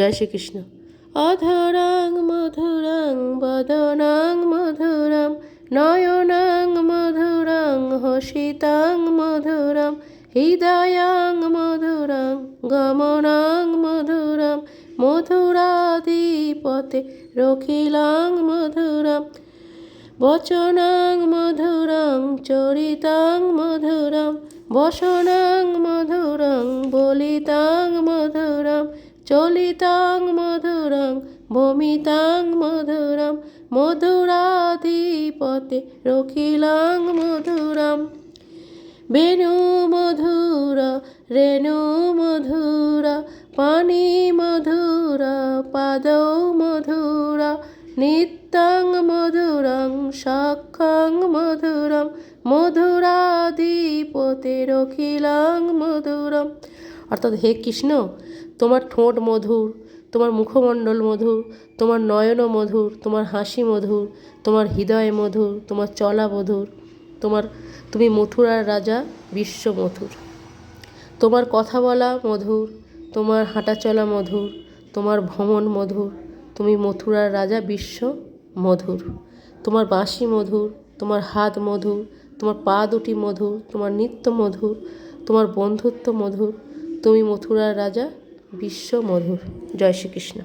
জয় শ্রীকৃষ্ণ। অধরাং মধুরাং বদনাং মধুরাম, নয়নাং মধুরাং, হসিতাং মধুরাম, হৃদয়াং মধুরাং গমনাং মধুরাম, মধুরাধিপতে রখিলাং মধুরাম, বচনাং মধুরং চরিতাং মধুরম, বসনাং মধুরং বলিতাং চলিতাং মধুরং, ভমিতাং মধুরম, মধুরাধিপতে রখিলাং মধুরম। বেণু মধুরা, রেণু মধুরা, পানি মধুরা, পাদৌ মধুরা, নিত্যং মধুরং, সাক্ষাং মধুরম, মধুরাধিপতে রখিলাং মধুরম। অর্থাৎ হে কৃষ্ণ তোমার ঠোঁট মধুর তোমার মুখমণ্ডল মধুর তোমার নয়ন মধুর তোমার হাসি মধুর তোমার হৃদয় মধুর তোমার চলা মধুর তোমার তুমি মথুরার রাজা বিশ্ব মধুর তোমার কথা বলা মধুর তোমার হাঁটা চলা মধুর তোমার ভ্রমণ মধুর তুমি মথুরার রাজা বিশ্ব মধুর তোমার বাঁশি মধুর তোমার হাত মধুর তোমার পা দুটি মধুর তোমার নৃত্য মধুর তোমার বন্ধুত্ব মধুর তুমি মথুরার রাজা বিশ্ব মধুর। জয় শ্রীকৃষ্ণ।